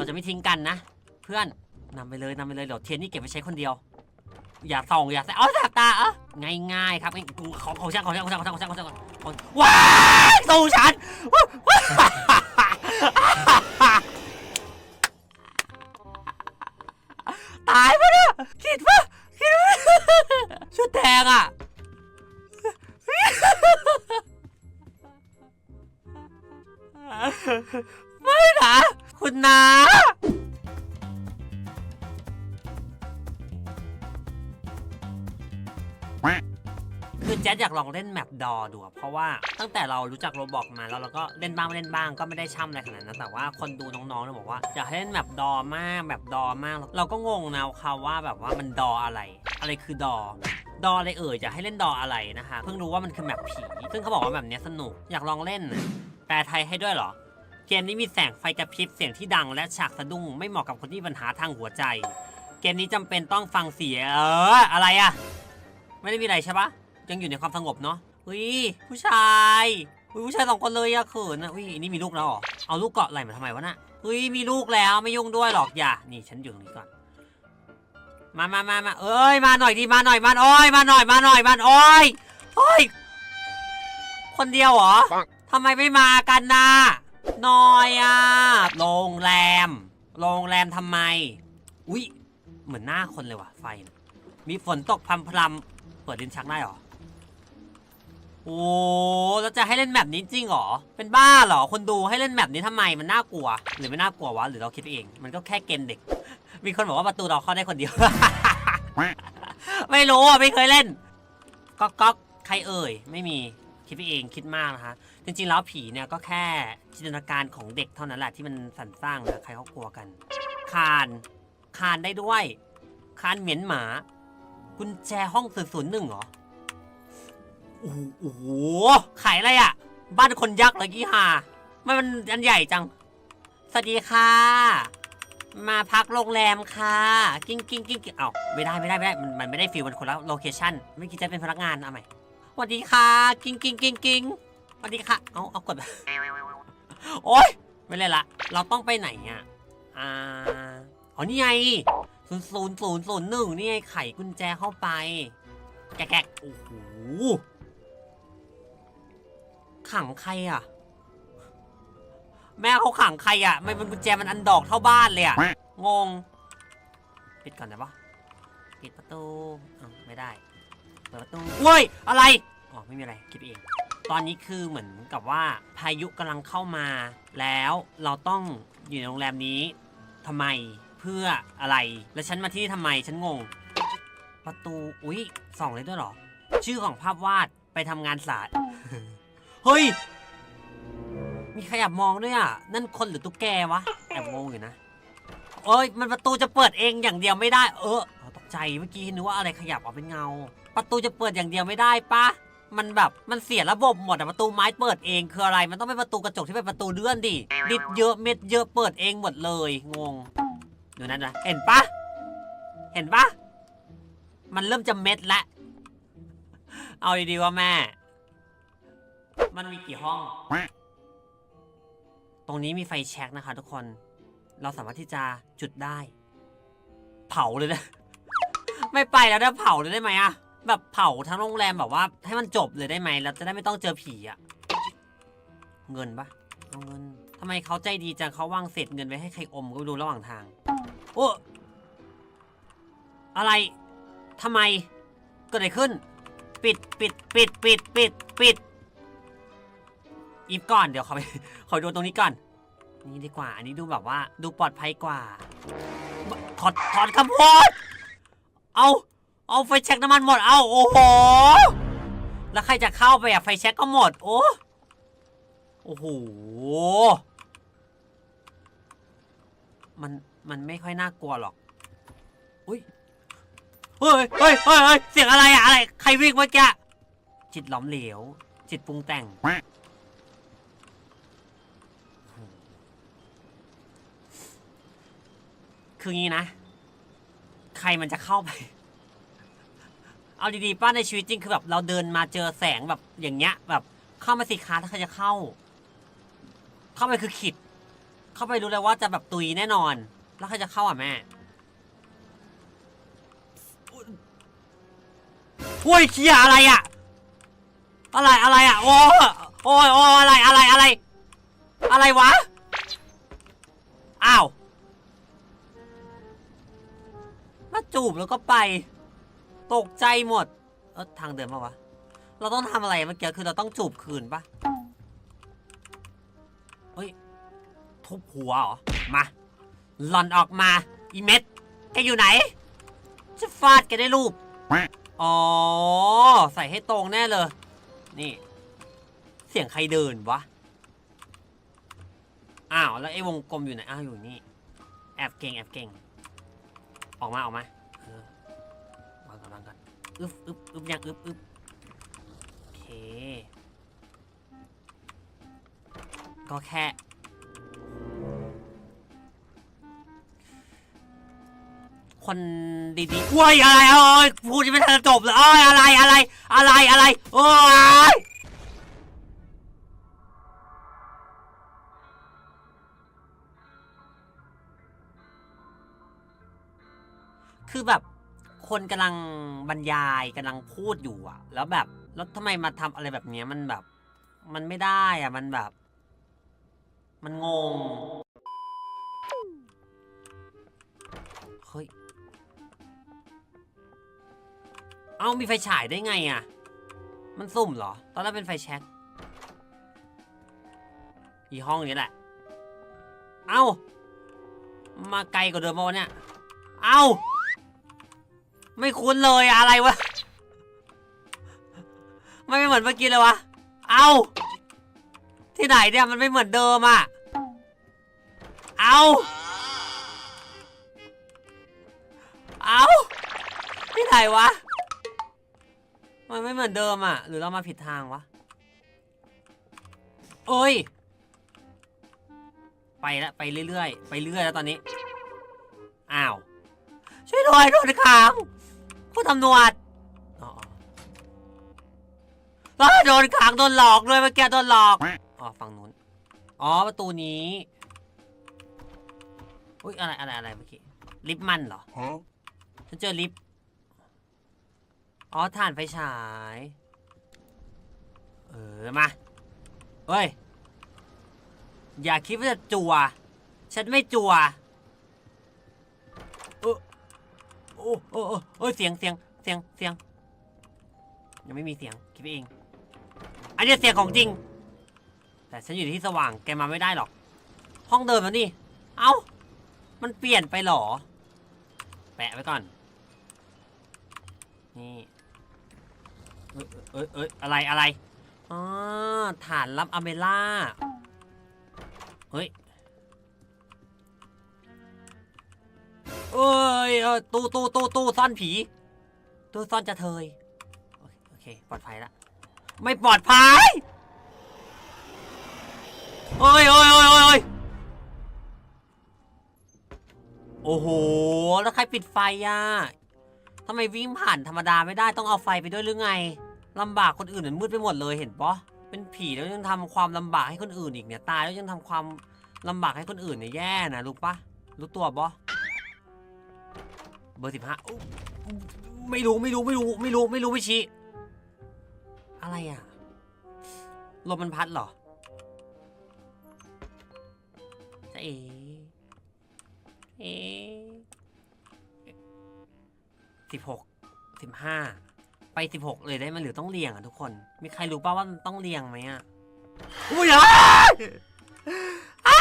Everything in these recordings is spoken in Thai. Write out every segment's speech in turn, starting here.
เราจะไม่ทิ้งกันนะ เพื่อนนำไปเลยนำไปเลยเดี๋ยวเทียนนี่เก็บไว้ใช้คนเดียว อย่าส่องอย่าใส่อ๋อแสบตาเอะง่ายๆครับของของช่างของช่างของช่างของช่างของช่างของช่างของว้าสู้ฉันตายปะเนี่ยคิดปะคิดปะชุดแดงอะไม่นะคุณนายากลองเล่นแมปดอดูอะเพราะว่าตั้งแต่เรารู้จักโรบอกมาแล้วเราก็เล่นบ้างไม่เล่นบ้างก็ไม่ได้ช่ำอะไรขนาดนั้นแต่ว่าคนดูน้องๆเนี่ยบอกว่าอยากให้เล่นแมปดอมากแมปดอมาก เราก็งงนะค่ะว่าแบบว่ามันดออะไร อะไรคือดอดออะไรเอ่ยจะให้เล่นดออะไรนะคะเพิ่งรู้ว่ามันคือแมปผี ซึ่งเขาบอกว่าแบบเนี้ยสนุกอยากลองเล่นนะแปลไทยให้ด้วยเหรอเกมนี้มีแสงไฟกระพริบเสียงที่ดังและฉากสะดุ้งไม่เหมาะกับคนที่มีปัญหาทางหัวใจ เกมนี้จำเป็นต้องฟังเสียงเอออะไรอะไม่ได้มีอะไรใช่ปะ ยังอยู่ในความสงบเนาะอุ้ยผู้ชายอุ้ยผู้ชายสองคนเลยอะเขินอะอุ้ยนี่มีลูกแล้วเหรอเอาลูกเกาะไหลมาทำไมวะน่ะอุ้ยมีลูกแล้วไม่ยุ่งด้วยหรอกอย่า นี่ฉันอยู่ตรงนี้ก่อน มามามามาเอ้ยมาหน่อยดิมาหน่อยมาโอ้ยมาหน่อยมาหน่อยมาโอ้ยโอ้ยคนเดียวเหรอทำไมไม่มากันนะน้อยอะโรงแรม โรงแรมทำไม อุ๊ยเหมือนหน้าคนเลยว่ะไฟ มีฝนตกพรำพรำๆเปิดดินชักได้หรอ โอ้แล้วจะให้เล่นแบบนี้จริงเหรอ เป็นบ้าเหรอ คนดูให้เล่นแบบนี้ทำไมมันน่ากลัว หรือไม่น่ากลัววะ หรือเราคิดเอง มันก็แค่เกมเด็ก มีคนบอกว่าประตูเราเข้าได้คนเดียว ไม่รู้อะ ไม่เคยเล่นก๊อกก๊อกใครเอ่ย ไม่มี คิดไปเองคิดมากนะคะ จริงๆแล้วผีเนี่ยก็แค่จินตนาการของเด็กเท่านั้นแหละที่มันสรรสร้างนะใครเขากลัวกัน คาน คานได้ด้วย คานเหมียนหมา กุญแจห้องศูนย์ศูนย์หนึ่งเหรอ โอ้โหขายอะไรอะ่ะบ้านคนยักษ์เลยกี่หาไม่มันอันใหญ่จัง สวัสดีค่ะ มาพักโรงแรมค่ะ กิ้งกิ้งกิ้งกิ้งเอ้าไม่ได้ไม่ได้ไม่ได้มันมันไม่ได้ฟิลมันคนละโลเคชั่นไม่คิดจะเป็นพนักงานเอาใหม่สวัสดีค่ะ กิ้งกิ้งกิ้งกิ้งสวัสดีค่ะ เอาเอากดโอ๊ยไม่เล่นละเราต้องไปไหนอะอ่าอ๋อนี่ไงศูนย์ศูนย์ศูนย์ศูนย์หนึ่งนี่ไงไขกุญแจเข้าไป แกะแกะโอ้โห ขังใครอะ แม่เขาขังใครอะไม่เป็นกุญแจมันอันดอกเท่าบ้านเลยอะ งง ปิดก่อนได้ปะปิดประตูอ้าวไม่ได้ เปิดประตูเว้ย อะไร อ๋อ ไม่มีอะไร คิดเอง ตอนนี้คือเหมือนกับว่าพายุกำลังเข้ามา แล้วเราต้องอยู่ในโรงแรมนี้ทำไมเพื่ออะไร แล้วฉันมาที่นี่ทำไม ฉันงง ประตู อุ๊ยส่องเลยด้วยเหรอ ชื่อของภาพวาดไปทำงานศาสตร์ เฮ้ย มีขยับมองด้วยอะ นั่นคนหรือตุ๊กแกวะ แอบงงอยู่นะ เอ้ย มันประตูจะเปิดเองอย่างเดียวไม่ได้ เออตกใจเมื่อกี้นึกว่าอะไรขยับออกเป็นเงา ประตูจะเปิดอย่างเดียวไม่ได้ปะมันแบบมันเสียระบบหมดอะประตูไม้เปิดเองคืออะไร มันต้องเป็นประตูกระจกที่เป็นประตูเลื่อนดิดิดเยอะเม็ดเยอะเปิดเองหมดเลยงงดูนั่นนะเห็นปะเห็นปะมันเริ่มจะเม็ดละ เอาดีๆว่าแม่ มันมีกี่ห้อง ตรงนี้มีไฟแช็กนะคะทุกคน เราสามารถที่จะจุดได้ เผาเลยนะ ไม่ไปแล้วนะเผาเลยได้ไหมอะแบบเผาทั้งโรงแรมแบบว่า ให้มันจบเลยได้ไหมเราจะได้ไม่ต้องเจอผีอะเงินปะเอาเงินทำไมเขาใจดีจังเขาวางเศษเงินไว้ให้ใครอมก็ไม่รู้ระหว่างทาง โอ้ อะไรทำไมเกิดอะไรขึ้น ปิดปิดปิดปิดปิดปิด อีฟก่อนเดี๋ยวเขาไปขอดูตรงนี้ก่อน นี่ดีกว่าอันนี้ดูแบบว่าดูปลอดภัยกว่า ถอดถอดคำพูดเอาเอาไฟแช็กน้ำมันหมดเอาโอ้โหแล้วใครจะเข้าไปอะไฟแช็กก็หมด โอ้โอ้โหมันมันไม่ค่อยน่ากลัวหรอกอุ้ยเฮ้ยเฮ้ยเฮ้ยเฮ้ยเสียงอะไรอะอะไร ใครวิ่งเมื่อกี้จิตหลอมเหลว จิตปรุงแต่ง คืองี้นะ ใครมันจะเข้าไป เอาดีๆป้าในชีวิตจริงคือแบบเราเดินมาเจอแสงแบบอย่างเงี้ย แบบเข้ามาสิคะถ้าใครจะเข้า เข้าไปคือขิด เข้าไปรู้เลยว่าจะแบบตุยแน่นอน แล้วใครจะเข้าอะแม่โอ้ยเคียอะไรอะ อะไรอะไรอะโอ้โอ้ยโอ้อะไรอะไรอะไร อะไรวะ อ้าว มาจูบแล้วก็ไป ตกใจหมด เออทางเดินมาวะ เราต้องทำอะไรเมื่อกี้คือเราต้องจูบคืนปะเฮ้ย ทุบหัวเหรอ มาหล่อนออกมา อีเม็ดแกอยู่ไหน จะฟาดแกได้รูป อ๋อ ใส่ให้ตรงแน่เลย นี่ เสียงใครเดินวะ อ้าว แล้วไอ้วงกลมอยู่ไหน อ้าว อยู่นี่ แอบเก่ง แอบเก่ง ออกมาออกมาเออวางก่อนวางก่อนอึบอึบอึบยังอึบอึบโอเค ก็แค่ คนดีๆว้ยอะไรโอ้ยพูดยังไม่ทันจะจบเลยโอ้ยอะไรอะไร อะไรอะไรโอ้ย คือแบบคนกำลังบรรยายกำลังพูดอยู่อะแล้วแบบ แล้วทำไมมาทำอะไรแบบเนี้ยมันแบบ มันไม่ได้อะมันแบบ มันงง เฮ้ย เอามีไฟฉายได้ไงอะมันสุ่มเหรอ ตอนแรกเป็นไฟแช็กอีห้องนี้แหละ เอ้า มาไกลกว่าเดิมมาวะเนี่ยเอ้า ไม่คุ้นเลยอะไรวะ ไม่เหมือนเมื่อกี้เลยวะ เอาที่ไหนเนี่ยมันไม่เหมือนเดิมอะเอาเอาที่ไหนวะ มันไม่เหมือนเดิมอะหรือเรามาผิดทางวะเอ้ย ไปล้วไปเรื่อยๆ ไปเรื่อยแล้วตอนนี้ อ้าว ช่วยด้วยโดนขัง ผู้ตำรวจอ๋ออ๋อเอ้ยโดนขังโดนหลอกด้วยเมื่อกี้โดนหลอกอ๋อฝั่งนู้นอ๋อประตูนี้อุ้ยอะไรอะไรอะไรเมื่อกี้ลิฟต์มันเหรอฉันเจอลิฟต์อ๋อถ่านไฟฉาย เออมาเฮ้ย อย่าคิดว่าจะจัว ฉันไม่จัว เออ โอ้โอ้โอ้โอ้ยเสียงเสียงเสียงเสียงยังไม่มีเสียงคิดเอง อันนี้เสียงของจริง แต่ฉันอยู่ที่สว่างแกมาไม่ได้หรอก ห้องเดิมแล้วนี่ เอ้า มันเปลี่ยนไปหรอ แปะไว้ก่อน นี่ เอ้ยเอ้ยเอ้ยอะไรอะไรอ๋อฐานรับอเมล่า เฮ้ย เอ้ยเออตู้ตู้ตู้ตู้ซ่อนผี ตู้ซ่อนจะเทยโอเคโอเคปลอดภัยละ ไม่ปลอดภัยโอ้ยโอ้ยโอ้ยโอ้ยโอ้ยโอ้โห แล้วใครปิดไฟอะทำไมวิ่งผ่านธรรมดาไม่ได้ต้องเอาไฟไปด้วยหรือไงลำบากคนอื่นมันมืดไปหมดเลยเห็นปะเป็นผีแล้วยังทำความลำบากให้คนอื่นอีกเนี่ย ตายแล้วยังทำความลำบากให้คนอื่นเนี่ยแย่นะรู้ปะรู้ตัวปะ เบอร์สิบห้าไม่รู้ไม่รู้ไม่รู้ไม่รู้ไม่รู้ไม่ชี้อะไรอะลมมันพัดเหรอจะเอเอสิบหกสิบห้าไปสิบหกเลยได้ไหมหรือต้องเรียงอะทุกคน มีใครรู้ป่าว่ามันต้องเรียงไหมอะอุ้ยอ้ายอ้า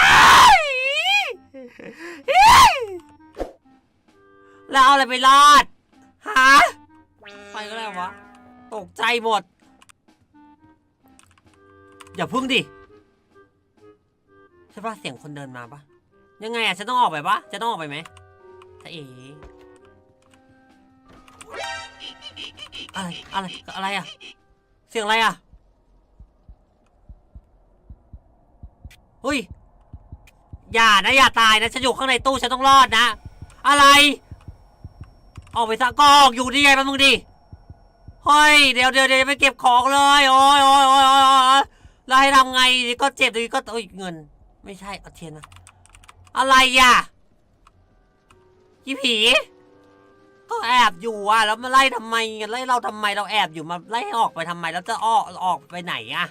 ย แล้วเอาอะไรไปรอดฮะไปก็แล้ววะ ตกใจหมด อย่าพึ่งดิ ใช่ปะเสียงคนเดินมาปะยังไงอะฉันต้องออกไปปะจะต้องออกไปไหมถ้าเอ๋อะไร อะไร อะไรอะเสียงอะไรอะเฮ้ย อย่านะ อย่าตายนะ ฉันอยู่ข้างในตู้ ฉันต้องรอดนะ อะไร ออกไปซะกอกอยู่นี่ไงแป๊บนึงดิเฮ้ยเดี๋ยวเดี๋ยวเดี๋ยวไปเก็บของเลยโอ้ยโอ้ยโอ้ยโอ้ยแล้วให้ทำไงก็เจ็บดีก็โอ้ยเงิน ไม่ใช่เอาเทียนนะอะไรอะยี่ผี ก็แอบอยู่อะแล้วมาไล่ทำไมไล่เราทำไมเราแอบอยู่มาไล่ให้ออกไปทำไมแล้วจะออกออกไปไหนอะ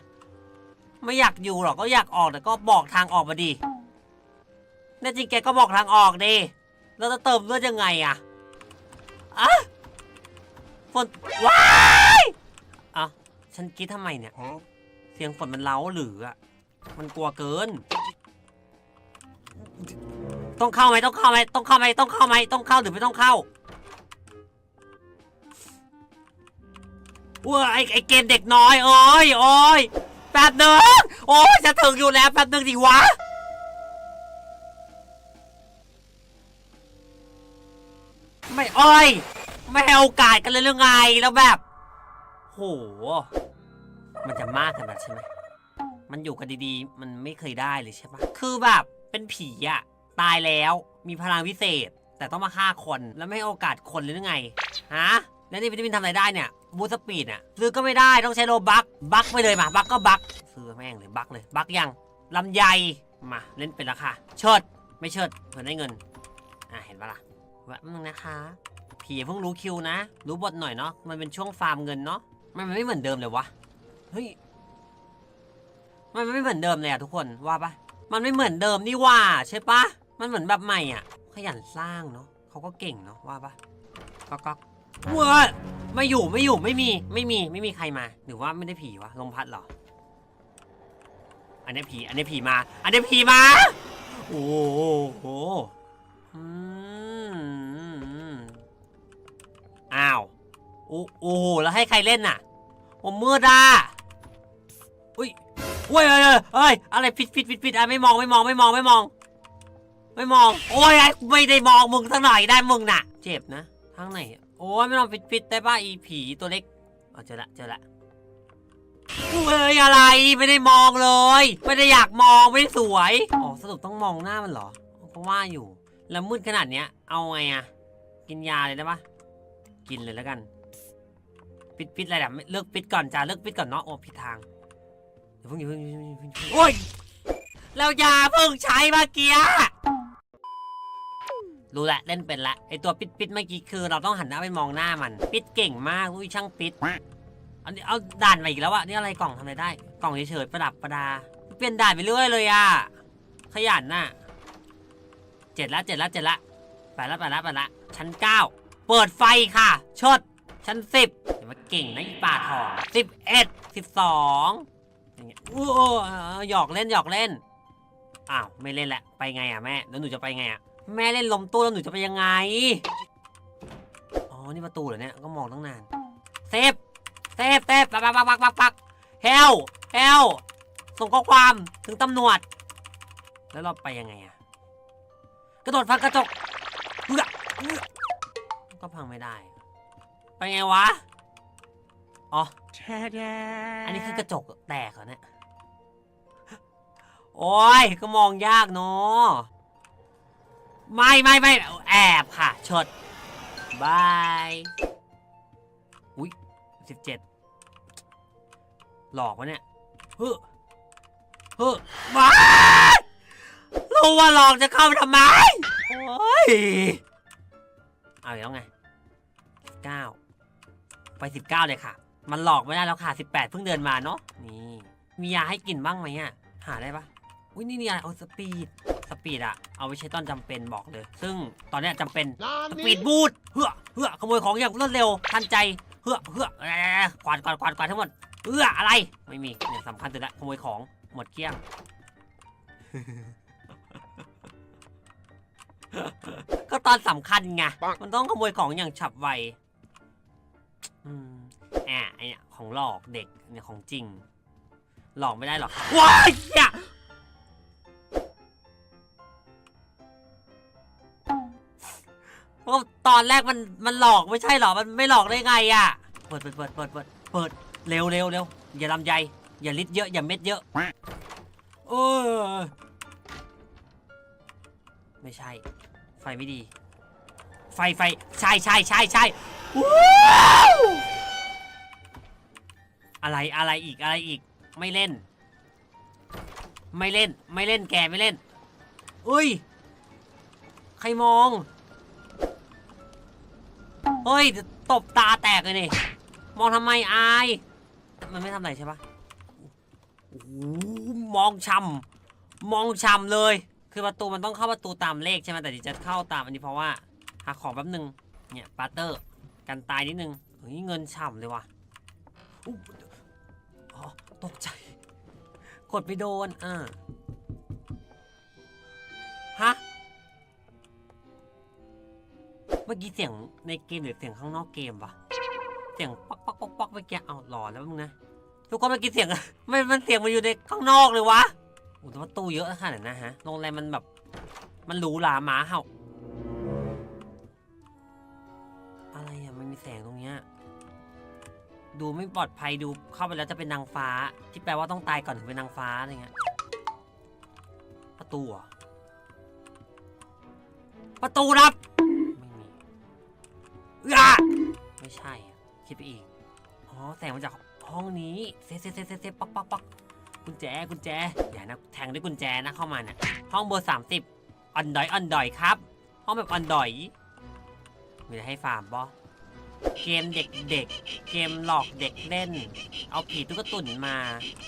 ไม่อยากอยู่หรอกก็อยากออกแต่ก็บอกทางออกมาดิแน่จริงแกก็บอกทางออกดิแล้วจะเติมเลือดยังไงอะ อะฝนว้ายอะฉันคิดทำไมเนี่ย เสียงฝนมันเล้าหรืออะ มันกลัวเกิน ต้องเข้าไหมต้องเข้าไหมต้องเข้าไหมต้องเข้าไหมต้องเข้าหรือไม่ต้องเข้าว้าไอไอเกมเด็กน้อยโอ้ยโอ้ยแป๊บหนึงโอ้ยจะถึงอยู่แล้วแป๊บหนึงดิวะ ไม่โอ้ยไม่ให้โอกาสกันเลยหรือไงแล้วแบบ โห มันจะมากขนาดใช่ไหมมันอยู่กันดีๆ มันไม่เคยได้เลยใช่ปะคือแบบเป็นผีอะตายแล้วมีพลังพิเศษ แต่ต้องมาฆ่าคนแล้วไม่ให้โอกาสคนเลยหรือไงฮะแล้วนี่วิตามินทำอะไรได้เนี่ยบูสปีดอะซื้อก็ไม่ได้ต้องใช้โลบักบักไปเลยมาบักก็บักซื้อแม่งเลยบักเลยบักยังลำไยมาเล่นเป็นราคาเชิดไม่เชิดเพื่อได้เงินอะเห็นปะล่ะ แวะนึงนะคะ ผีเพิ่งรู้คิวนะ รู้บทหน่อยเนาะ มันเป็นช่วงฟาร์มเงินเนาะ มันไม่เหมือนเดิมเลยวะ เฮ้ย มันไม่เหมือนเดิมเลยอะทุกคน ว่าปะมันไม่เหมือนเดิมนี่ว่าใช่ปะมันเหมือนแบบใหม่อะขยันสร้างเนาะเขาก็เก่งเนาะว่าปะก๊อกก๊อกเว้ยไม่อยู่ไม่อยู่ไม่มีไม่มีไม่มีใครมา หรือว่าไม่ได้ผีวะลมพัดหรอ อันนี้ผีอันนี้ผีมา อันนี้ผีมา โอ้โหอืม อ้าว โอ้โห แล้วให้ใครเล่นน่ะ ผมมืดอะอุ้ยเว้ยเอ้ยเอ้ยเอ้ย อะไรผิดผิดผิดผิดอะไม่มองไม่มองไม่มองไม่มอง ไม่มอง โอ้ยไอ้ไม่ได้มองมึงสักหน่อยได้มึงน่ะ เจ็บนะ ทางไหน โอ้ยไม่ลองผิดผิดได้ป่ะอีผีตัวเล็กเอาเจอละเจอละเฮ้ยอะไรไม่ได้มองเลย ไม่ได้อยากมองไม่ได้สวย อ๋อสรุปต้องมองหน้ามันเหรอก็ว่าอยู่ แล้วมืดขนาดเนี้ย เอาไงอะกินยาเลยได้ปะ กินเลยแล้วกัน ปิดปิดอะไรแบบเลิกปิดก่อนจ้าเลิกปิดก่อนเนาะโอ้ผิดทางเพิ่งอย่เพิ่งอย่เพิ่งอยู่โอ้ยแล้วอยาเพิ่งใช้เมื่อกี้รู้แหละเล่นเป็นละไอตัวปิดปิดเมื่อกี้คือ เราต้องหันหน้าไปมองหน้ามัน ปิดเก่งมากอุ้ยช่างปิดอันนี้เอาด่านมาอีกแล้วอะนี่อะไรกล่องทำอะไรได้ กล่องเฉยๆประดับประดา เปลี่ยนด่านไปเรื่อยเลยอะขยันน่ะเจ็ดละเจ็ดละเจ็ดละไปละไปละไปละชั้นเก้า เปิดไฟค่ะชดชั้นสิบอย่ามาเก่งนะอีป่าทองสิบเอ็ดสิบสองอย่างเงี้ยอู้เออเออหยอกเล่นหยอกเล่นอ้าวไม่เล่นแหละไปไงอะแม่แล้วหนูจะไปไงอะแม่เล่นลมตู้แล้วหนูจะไปยังไงอ๋อนี่ประตูเหรอเนี่ยก็มองตั้งนานเซฟเซฟเซฟปักปักปักปักปักปักเฮลเฮลส่งข้อความถึงตำรวจ แล้วเราไปยังไงอะกระโดดพังกระจกเอื้อเอื้อ ก็พังไม่ได้ ไปไงวะ อ๋อ อันนี้คือกระจกแตกเหรอเนี่ย โอ้ย ก็มองยากเนาะไม่ไม่ไม่แอบค่ะชดบาย อุ้ยสิบเจ็ดหลอกวะเนี่ยเฮ้อเฮ้อมารู้ว่าหลอกจะเข้าไปทำไม โอ้ย เอาอีกแล้วไงสิบเก้าไปสิบเก้าเลยค่ะ มันหลอกไม่ได้แล้วค่ะ18เพิ่งเดินมาเนาะนี่มียาให้กินบ้างไหมอะหาได้ปะอุ้ยนี่นี่อะไรเอาสปีดสปีดอะเอาไว้ใช้ตอนจำเป็นบอกเลย ซึ่งตอนเนี้ยจำเป็นสปีดบูทเฮือเฮือขโมยของอย่างรวดเร็วทันใจเฮือเฮือแหมกวาดกวาดกวาดกวาดทั้งหมดเฮืออะไรไม่มีเนี่ยสำคัญสุดละขโมยของหมดเกลี้ยง ก็ตอนสำคัญไง มันต้องขโมยของอย่างฉับไว อืมอะไอเนี่ยของหลอกเด็กเนี่ยของจริง หลอกไม่ได้หรอกว้ายเนี่ยเพราะตอนแรกมันมันหลอกไม่ใช่หรอ มันไม่หลอกได้ไงอะ เปิดเปิดเปิดเปิดเปิดเปิดเร็วเร็วเร็วอย่าลำใยอย่าลิดเยอะ อย่าเม็ดเยอะ เออ ไม่ใช่ ไฟไม่ดี ไฟไฟใช่ใช่ใช่ใช่อะไรอะไรอีกอะไรอีก ไม่เล่น ไม่เล่นไม่เล่นแกไม่เล่น อุ้ย ใครมองเฮ้ยตบตาแตกเลยนี่มองทำไมอาย มันไม่ทำอะไรใช่ปะโอ้มองช่ำมองช่ำเลย คือประตูมันต้องเข้าประตูตามเลขใช่ไหมแต่ดิจะเข้าตามอันนี้เพราะว่าหาของแป๊บนึงเนี่ยปาเตอร์กันตายนิดนึงเฮ้ยเงินฉ่ำเลยว่ะอ๋อตกใจ กดไปโดนอ่าฮะเมื่อกี้เสียงในเกมหรือเสียงข้างนอกเกมวะเสียงป๊อกป๊อกป๊อกป๊อกเมื่อกี้เอาหลอนแล้วมึงนะทุกคนเมื่อกี้เสียงไม่มันเสียงมันอยู่ในข้างนอกเลยวะ โอ้แต่ว่าตู้เยอะขนาดนั้นนะฮะ โรงแรมมันแบบ มันหรูหราหมาเห่า อะไรอะมันมีแสงตรงเนี้ย ดูไม่ปลอดภัย ดูเข้าไปแล้วจะเป็นนางฟ้า ที่แปลว่าต้องตายก่อนถึงเป็นนางฟ้าอะไรเงี้ย ประตูเหรอประตูรับ ไม่มีอะไม่ใช่ คิดไปอีกอ๋อ แสงมาจากห้องนี้ เซฟเซฟเซฟเซฟเซป๊อกป๊อกป๊อก กุญแจกุญแจอย่านะแทงด้วยกุญแจนะเข้ามาเนี่ยห้องเบอร์สามสิบอันดอยอันดอยครับ ห้องแบบอันดอยมีอะไรให้ฟาร์มบ่เกมเด็กๆเกมหลอกเด็กเล่น เอาผีตุ๊กตุ่นมา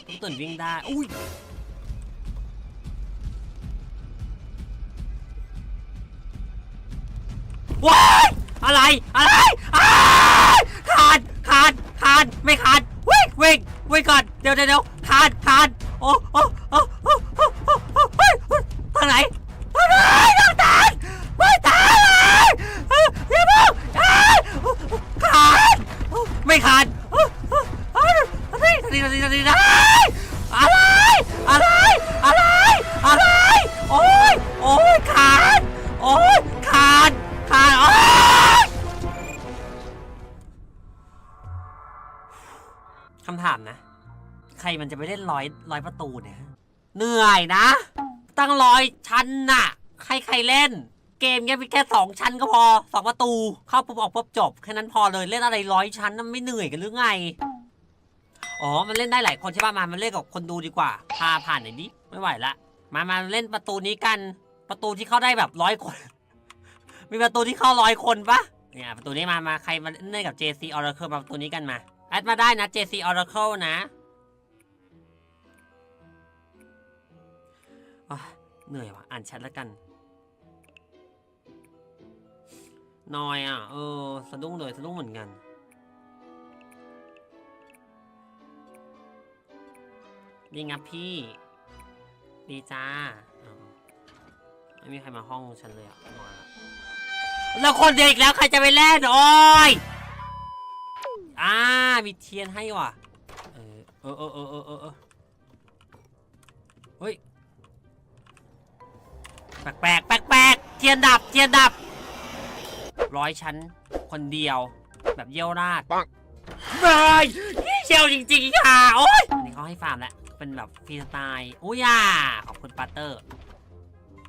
ตุ๊กตุ่นวิ่งได้อุ้ยว้ายอะไรอะไรอ้าขาดขาดขาดไม่ขาดวิ่งวิ่งวิ่งก่อนเดี๋ยวเดี๋ยว ขาดขาดโอ้โอ้โอ้โอ้โอ้โอ้โอ้เฮ้ยทางไหนทางไหนทางตันไม่ตายเลยเฮ้ยอย่าเพิ่งเอ้ยขาดไม่ขาดเฮ้ยเฮ้ยเฮ้ยทางนี้ทางนี้ทานี้ทานี้อะ มันจะไปเล่นร้อยร้อยประตูเนี่ยเหนื่อยนะ ตั้งร้อยชั้นน่ะ ใครใครเล่น เกมเนี้ยมีแค่สองชั้นก็พอสองประตู เข้าปุ๊บออกปุ๊บจบแค่นั้นพอเลยเล่นอะไรร้อยชั้นน่ะไม่เหนื่อยกันหรือไงอ๋อ มันเล่นได้หลายคนใช่ป่ะมา มันเล่นกับคนดูดีกว่า พาผ่านหน่อยดิ ไม่ไหวละ มา มาเล่นประตูนี้กัน ประตูที่เข้าได้แบบร้อยคน มีประตูที่เข้าร้อยคนปะเนี่ย ประตูนี้มา มา ใครมาเล่นกับ JC Oracle มาประตูนี้กันมา แอดมาได้นะ JC Oracle นะ เหนื่อยว่ะ อ่านแชทแล้วกันนอยอะ เออ สะดุ้งเลยสะดุ้งเหมือนกัน ดีงับพี่ ดีจ้า ไม่มีใครมาห้องฉันเลยอะมาแล้วคนเดียวอีกแล้ว ใครจะไปเล่น โอ้ยอ่ามีเทียนให้ว่ะ เออ เออเออเออเออเออเออเฮ้ย แปลกแปลกแปลกแปลกเทียนดับเทียนดับ ร้อยชั้นคนเดียว แบบเยี่ยวราดปังเฮ้ยเชียวจริงๆค่ะ โอ้ยอันนี้เขาให้ฟาร์มแล้ว เป็นแบบฟรีสไตล์อุ้ยอะขอบคุณปาเตอร์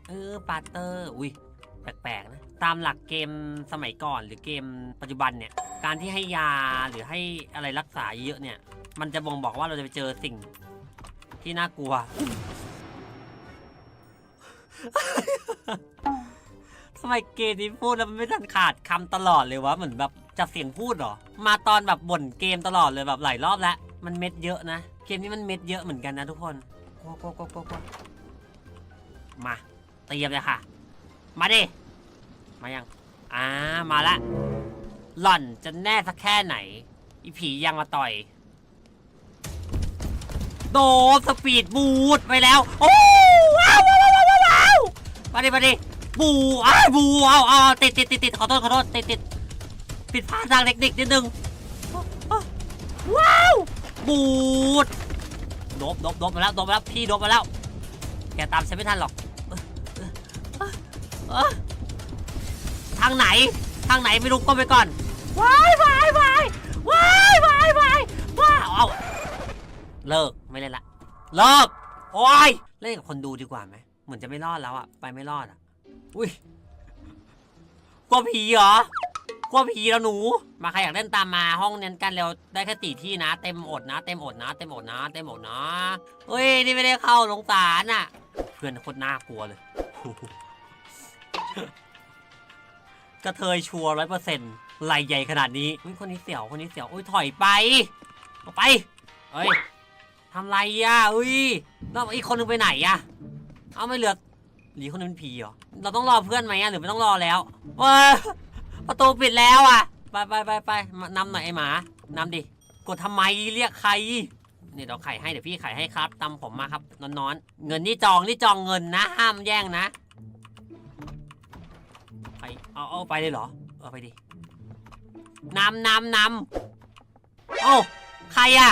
เออปาเตอร์ อุ้ยแปลกๆนะ ตามหลักเกมสมัยก่อนหรือเกมปัจจุบันเนี่ย การที่ให้ยาหรือให้อะไรรักษาเยอะเนี่ย มันจะบ่งบอกว่าเราจะไปเจอสิ่งที่น่ากลัว ทำไมเกมนี้พูดแล้วมันไม่ทันขาดคำตลอดเลยวะเหมือนแบบจับเสียงพูดเหรอ มาตอนแบบบ่นเกมตลอดเลยแบบหลายรอบแล้ว มันเม็ดเยอะนะ เกมนี้มันเม็ดเยอะเหมือนกันนะทุกคนโกโกโกโกโกมาเตรียมเลยค่ะ มาดิ มายัง อ่า มาละ หล่อนจะแน่สักแค่ไหน อีผียังมาต่อย โดสปีดบูทไปแล้ว โอ้ว้าวว้าวว้าวว้าวว้าว มาดิบูอ้าบูเอาเอาติดติดติดติดขอโทษขอโทษติดติดผิดพลาทางเทคนิคนิดนึงว้าวบูดโดบโดบโดบมาแล้วโดบมาแล้วพี่โดบมาแล้วแกตามฉันไม่ทันหรอกทางไหนทางไหนไม่รู้ก็ไปก่อนว้ายวายวายว้ายวายวายว้าวเอาเลิกไม่เล่นละเลิกโอ้ยเล่นกับคนดูดีกว่าไหม มือนจะไม่รอดแล้วอะไปไม่รอดอะอุ้ยกลัวผีเหรอกลัวผีแล้วหนู มาใครอยากเล่นตามมาห้องเน้นกันเร็วได้แค่ตีที่นะ เต็มอดนะ เต็มอดนะ เต็มอดนะ เต็มอดนะเฮ้ยนี่ไม่ได้เข้าลงสารน่ะ เพื่อนโคตรน่ากลัวเลยกระเทยชัวร้อยเปอร์เซ็นต์ไหลใหญ่ขนาดนี้อุ้ยคนนี้เสียวคนนี้เสียวอุ้ยถอยไปออกไปเอ้ยทำไรอะอุ้ยแล้วอีกคนนึงไปไหนอะ เอาไม่เหลือหรือคนนึงเป็นผีเหรอ เราต้องรอเพื่อนไหมอะหรือไม่ต้องรอแล้วเว้ยประตูปิดแล้วอะ ไปไปไปไปมานำหน่อยไอ้หมานำดิ กดทำไมเรียกใคร นี่เราไข่ให้เดี๋ยวพี่ไข่ให้ครับตำผมมาครับนอนๆ เงินนี่จองนี่จองเงินนะ ห้ามแย่งนะ ไปเอาเอาไปเลยเหรอ เอาไปดินำนำนำโอ้ใครอะ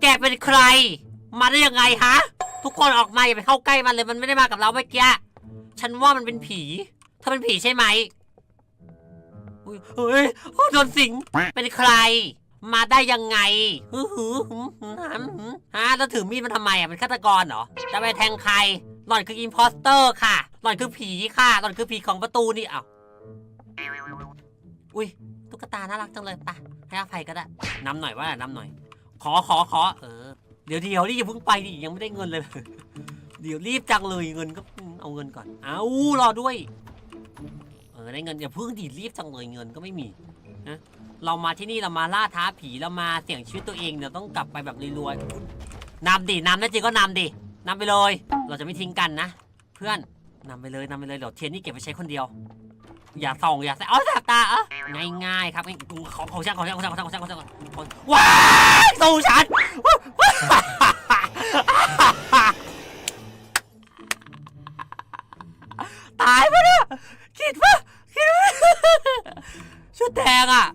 แกเป็นใคร มาได้ยังไงฮะ ทุกคนออกมาอย่าไปเข้าใกล้มันเลยมันไม่ได้มากับเราเมื่อกี้ฉันว่ามันเป็นผีเธอเป็นผีใช่ไหมเฮ้ยโอ้โดนสิงเป็นใคร มาได้ยังไงฮึหือหืมหืมหืมหืมฮะแล้วถือมีดมันทำไมอะเป็นฆาตกรเหรอจะไปแทงใครหล่อนคืออิมพอสเตอร์ค่ะ หล่อนคือผีค่ะ หล่อนคือผีของประตูนี่อ้าอุ้ยตุ๊กตาน่ารักจังเลยปะให้อภัยก็ได้นำหน่อยว่านำหน่อย ขอขอขอเออ เดี๋ยวเดี๋ยวนี่อย่าเพิ่งไปดิยังไม่ได้เงินเลย เดี๋ยวรีบจังเลยเงินก็เอาเงินก่อน เอารอด้วย เออได้เงินอย่าเพิ่งดิรีบจังเลยเงินก็ไม่มีนะเรามาที่นี่เรามาล่าท้าผีเรามาเสี่ยงชีวิตตัวเองเนี่ยต้องกลับไปแบบรวยๆนำดินำแน่จริงก็นำดินำไปเลย เราจะไม่ทิ้งกันนะ เพื่อนนำไปเลยนำไปเลยเดี๋ยวเทียนนี่เก็บไปใช้คนเดียว อย่าส่องอย่าใส่ออแสบตาเออง่ายๆครับของของช่างของช่างของช่างของช่างของช่างของช่างของว้าสู้ฉัน ตายปะเนี่ยคิดปะคิดปะชุดแดงอะ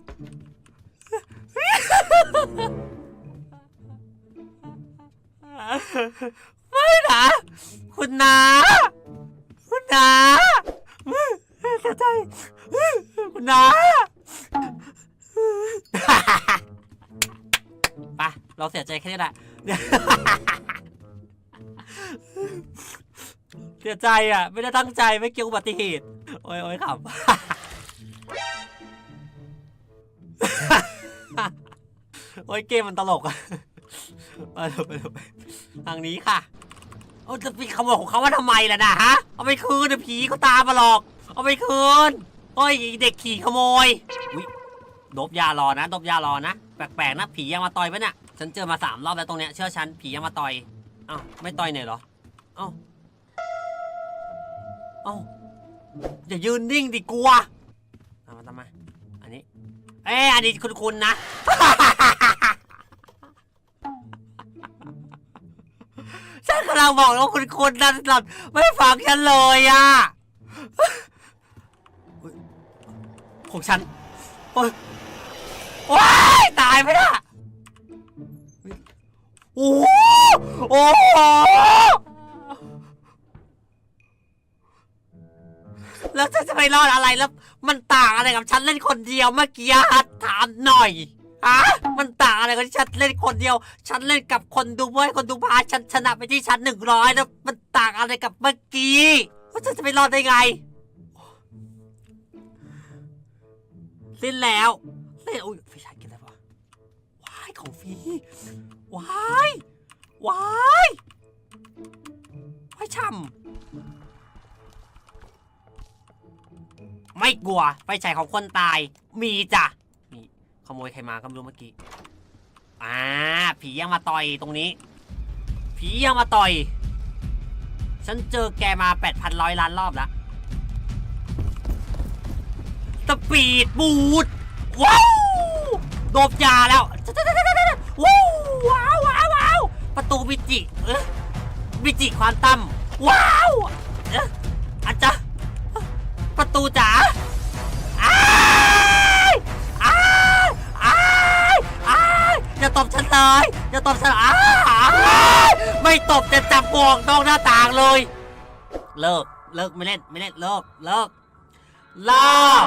ไม่นะคุณนา คุณนาเสียใจ คุณนาไปเราเสียใจแค่นี้แหละ เสียใจอะ ไม่ได้ตั้งใจไม่เกี่ยวกับอุบัติเหตุ โอ้ยโอ้ยขับโอ้ยเกมมันตลกอะไปเถอะไปเถอะไปทางนี้ค่ะโอ้จะไปขโมยของเขาว่าทำไมล่ะนะฮะ เอาไปคืนเดี๋ยวผีเขาตามมาหรอก เอาไปคืน โอ้ยเด็กขี่ขโมยวิ ดบยารอนะดบยารอนะแปลกๆนะผียังมาต่อยปะเนี่ยฉันเจอมาสามรอบแล้วตรงเนี้ยเชื่อฉันผียังมาต่อยอ้าวไม่ต่อยหน่อยเหรอเอ้าเอ้าอย่ายืนนิ่งดิกลัวเอามาทำไมาอันนี้ เอ้อันนี้คุณคุณนะ ฉันกำลังบอกว่าคุณคุณนั่นหลับไม่ฟังฉันเลยอะเฮ้ยของฉันโอ้ย ว้ายตายไปละโอ้โหโอ้โหแล้วฉันจะไปรอดอะไรแล้ว มันต่างอะไรกับฉันเล่นคนเดียวเมื่อกี้ถามหน่อยฮะมันต่างอะไรกับที่ฉันเล่นคนเดียว ฉันเล่นกับคนดูเว้ยคนดูพาฉันชนะไปที่ฉันหนึ่งร้อยแล้วมันต่างอะไรกับเมื่อกี้ว่าฉันจะไปรอดได้ไงสิ้นแล้ว เล่นอุ้ยไฟฉายกินอะไรวะวายของฟรีวายวายวายช่ำไม่กลัวไฟฉายของคนตาย มีจ้ะนี่ขโมยใครมาก็ไม่รู้เมื่อกี้อ่าผียังมาต่อยตรงนี้ ผียังมาต่อย ฉันเจอแกมาแปดพันร้อยล้านรอบแล้วสปีดบูดว้าว โดบยาแล้วว้าวว้าวว้าวาวประตูวิจิเอ๊ะวิจิควานตัมว้าวเอ๊ะอาจจะประตูจ๋าอายอ้ายอ้ายอ้ายอย่าตบฉันเลยอย่าตบฉันอ้ายไม่ตบจะจับห่วงนอกหน้าต่างเลย เลิก เลิกไม่เล่น ไม่เล่น เลิก เลิกเลิก